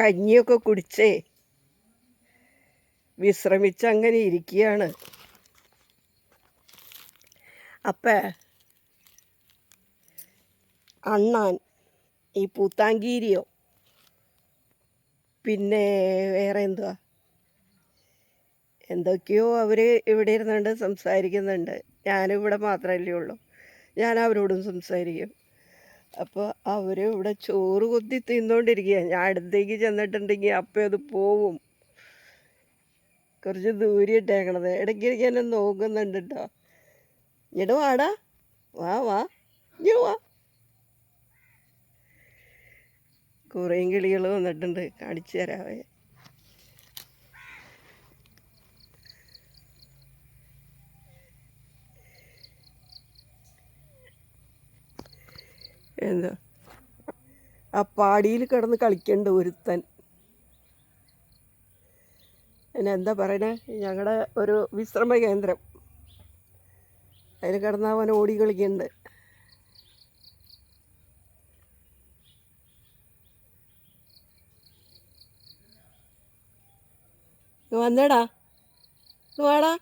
കഞ്ഞിയൊക്കെ കുടിച്ചേ. വിശ്രമിച്ച് അങ്ങനെ ഇരിക്കുകയാണ് അപ്പ അണ്ണാൻ ഈ പൂത്താങ്കീരിയോ പിന്നെ വേറെ എന്തുവാ? എന്തൊക്കെയോ അവർ ഇവിടെ ഇരുന്നുകൊണ്ട് സംസാരിക്കുന്നുണ്ട്. ഞാനിവിടെ മാത്രമല്ലേ ഉള്ളൂ. ഞാൻ അവരോടും സംസാരിക്കും. അപ്പോൾ അവർ ഇവിടെ ചോറ് കൊത്തി തിന്നുകൊണ്ടിരിക്കുക ഞാൻ അടുത്തേക്ക് ചെന്നിട്ടുണ്ടെങ്കിൽ അപ്പം അത് പോവും. കുറച്ച് ദൂരെ ഇട്ടേക്കണത്. ഇടയ്ക്കിടയ്ക്ക് എന്നെ നോക്കുന്നുണ്ട് കേട്ടോ ഇട വാടാ. വാ വാ. ഇങ്ങോട്ട് വാ. കുറേ കിളികൾ വന്നിട്ടുണ്ട്. കാണിച്ചു തരാവേ. എന്താ? ആ പാടിയിൽ കിടന്ന് കളിക്കണ്ട ഒരുത്തൻ. പിന്നെ എന്താ പറയണേ? ഞങ്ങളുടെ ഒരു വിശ്രമ കേന്ദ്രം. അതിൽ കിടന്ന് അവൻ ഓടി കളിക്കുന്നുണ്ട് വന്നേടാ. വേടാ.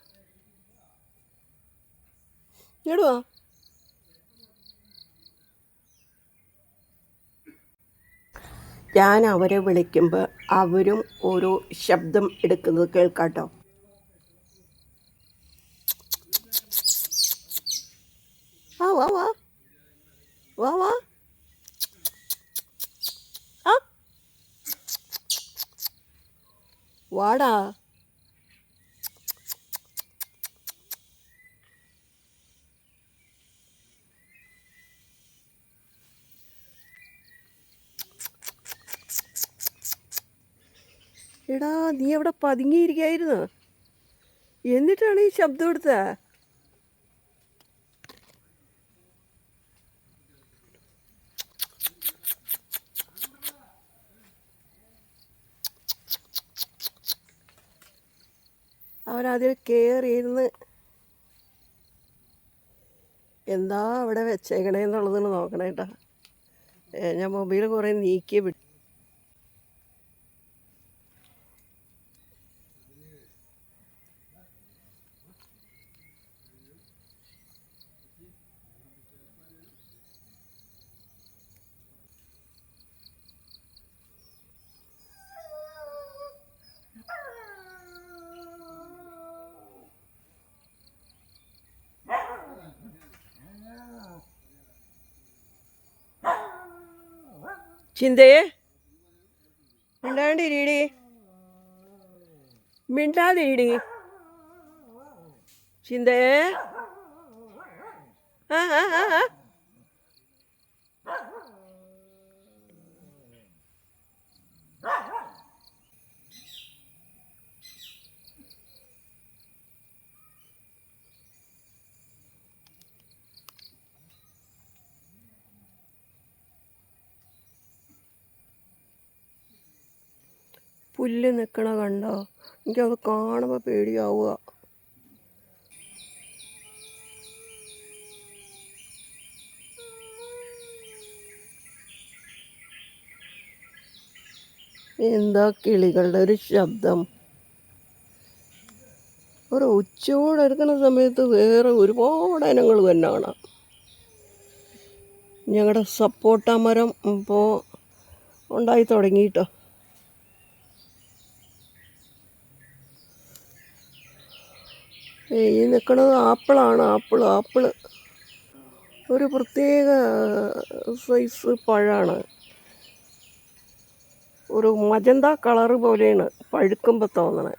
ഇങ്ങോട്ട് ഞാൻ അവരെ വിളിക്കുമ്പോൾ അവരും ഓരോ ശബ്ദം എടുക്കുന്നത് കേൾക്കാട്ടോ. ആ വാ വാ. വാ വാ. വാടാ. എടാ നീ അവിടെ പതുങ്ങിയിരിക്കായിരുന്നു. എന്നിട്ടാണ് ഈ ശബ്ദം എടുത്ത അവനതിൽ കയറിയിരുന്ന് എന്താ അവിടെ വെച്ചേക്കണേന്നുള്ളതിന് നോക്കണേട്ടാ ഞാൻ മൊബൈൽ കുറേ നീക്കിയേ വിട്ടു చిందే ఉండండి రీడి మింటాది రీడి చిందే പുല്ല് നിൽക്കണ കണ്ടോ? എനിക്കത് കാണുമ്പോൾ പേടിയാവുക. എന്താ കിളികളുടെ ഒരു ശബ്ദം? ഒരു ഉച്ചയോടെ എടുക്കുന്ന സമയത്ത് വേറെ ഒരുപാട് ഇനങ്ങൾ തന്നെ കാണാം ഞങ്ങളുടെ സപ്പോട്ട മരം ഇപ്പോൾ ഉണ്ടായി തുടങ്ങിയിട്ടോ. ഈ നിൽക്കുന്നത് ആപ്പിളാണ് ആപ്പിൾ ആപ്പിൾ ഒരു പ്രത്യേക സൈസ് പഴമാണ് ഒരു മജന്ത കളറ് പോലെയാണ് പഴുക്കുമ്പോൾ തോന്നണേ.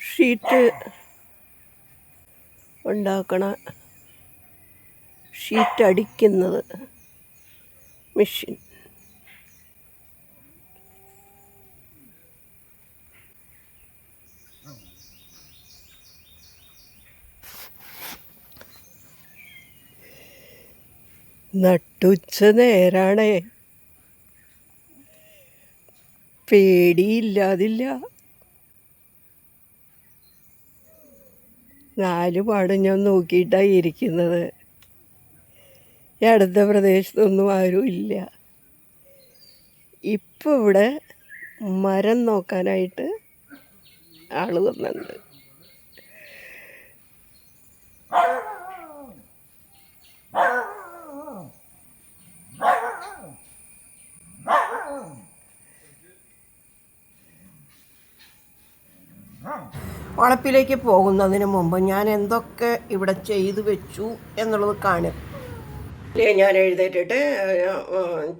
ഷീറ്റ് ഉണ്ടാക്കണ ഷീറ്റ് അടിക്കുന്നത് മെഷീൻ. നട്ടുച്ച നേരാണേ. പേടിയില്ലാതില്ല. നാല് പാടും ഞാൻ നോക്കിയിട്ടാണ് ഇരിക്കുന്നത്. അടുത്ത പ്രദേശത്തൊന്നും ആരും ഇല്ല. ഇപ്പോൾ ഇവിടെ മരം നോക്കാനായിട്ട് ആൾ വന്നിട്ടുണ്ട്. വളപ്പിലേക്ക് പോകുന്നതിന് മുമ്പ് ഞാൻ എന്തൊക്കെ ഇവിടെ ചെയ്തു വെച്ചു എന്നുള്ളത് കാണും ഞാൻ എഴുതേറ്റിട്ട്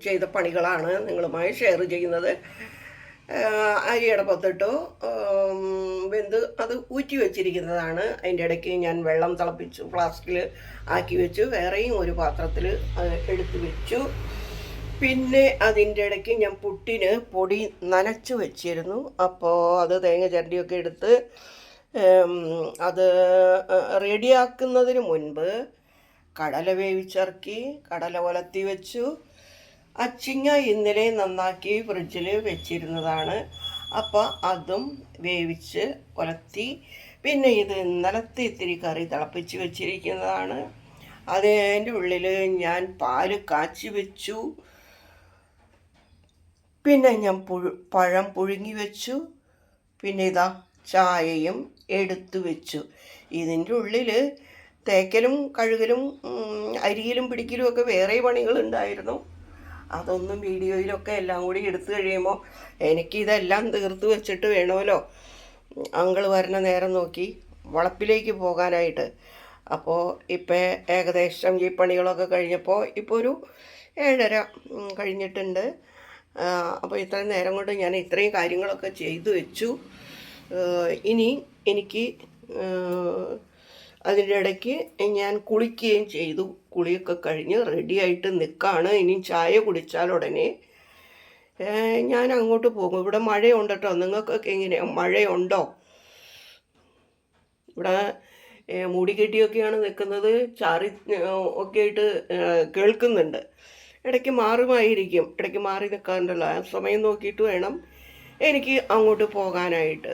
ചെയ്ത പണികളാണ് നിങ്ങളുമായി ഷെയർ ചെയ്യുന്നത്. അരിയുടെ പൊത്തിട്ടു വെന്ത് അത് ഊറ്റി വെച്ചിരിക്കുന്നതാണ്. അതിന്റെ ഇടയ്ക്ക് ഞാൻ വെള്ളം തിളപ്പിച്ചു ഫ്ലാസ്കിൽ ആക്കി വെച്ചു വേറെയും ഒരു പാത്രത്തിൽ എടുത്തു വെച്ചു. പിന്നെ അതിന്റെ ഇടയ്ക്ക് ഞാൻ പുട്ടിന് പൊടി നനച്ചു വെച്ചിരുന്നു. അപ്പോൾ അത് തേങ്ങ ചരടിയൊക്കെ എടുത്ത് അത് റെഡിയാക്കുന്നതിന് മുൻപ് കടല വേവിച്ചിറക്കി കടല ഉലത്തി വെച്ചു. അച്ചിങ്ങ ഇന്നലെ നന്നാക്കി ഫ്രിഡ്ജിൽ വെച്ചിരുന്നതാണ്. അപ്പോൾ അതും വേവിച്ച് ഉലത്തി പിന്നെ ഇത് ഇന്നലത്തെ ഇത്തിരി കറി തിളപ്പിച്ച് വെച്ചിരിക്കുന്നതാണ്. അതിന്റെ ഉള്ളിൽ ഞാൻ പാൽ കാച്ചി വെച്ചു. പിന്നെ ഞാൻ പുഴു പഴം പുഴുങ്ങി വെച്ചു. പിന്നെ ഇതാ ചായയും എടുത്തു വെച്ചു. ഇതിന്റെ ഉള്ളിൽ തേക്കലും കഴുകലും അരിയിലും പിടിക്കലും ഒക്കെ വേറെ പണികളുണ്ടായിരുന്നു. അതൊന്നും വീഡിയോയിലൊക്കെ എല്ലാം കൂടി എടുത്തു കഴിയുമ്പോൾ എനിക്കിതെല്ലാം തീർത്ത് വെച്ചിട്ട് വേണമല്ലോ അങ്കിൾ വരണ നേരം നോക്കി വളപ്പിലേക്ക് പോകാനായിട്ട്. അപ്പോൾ ഇപ്പോൾ ഏകദേശം ഈ പണികളൊക്കെ കഴിഞ്ഞപ്പോൾ ഇപ്പോൾ ഒരു ഏഴര കഴിഞ്ഞിട്ടുണ്ട്. അപ്പോൾ ഇത്രയും നേരം കൊണ്ട് ഞാൻ ഇത്രയും കാര്യങ്ങളൊക്കെ ചെയ്തു വെച്ചു. ഇനി എനിക്ക് അതിന്റെ ഇടയ്ക്ക് ഞാൻ കുളിക്കുകയും ചെയ്തു. കുളിയൊക്കെ കഴിഞ്ഞ് റെഡിയായിട്ട് നിൽക്കുകയാണ് ഇനി ചായ കുടിച്ചാൽ ഉടനെ ഞാൻ അങ്ങോട്ട് പോകും. ഇവിടെ മഴയുണ്ട് കേട്ടോ നിങ്ങൾക്കൊക്കെ എങ്ങനെയാണ് മഴയുണ്ടോ? ഇവിടെ മൂടിക്കെട്ടിയൊക്കെയാണ് നിൽക്കുന്നത്. ചാറി ഒക്കെ ആയിട്ട് കേൾക്കുന്നുണ്ട്. ഇടയ്ക്ക് മാറുമായിരിക്കും. ഇടയ്ക്ക് മാറി നിൽക്കാറുണ്ടല്ലോ ആ സമയം നോക്കിയിട്ട് വേണം. എനിക്ക് അങ്ങോട്ട് പോകാനായിട്ട്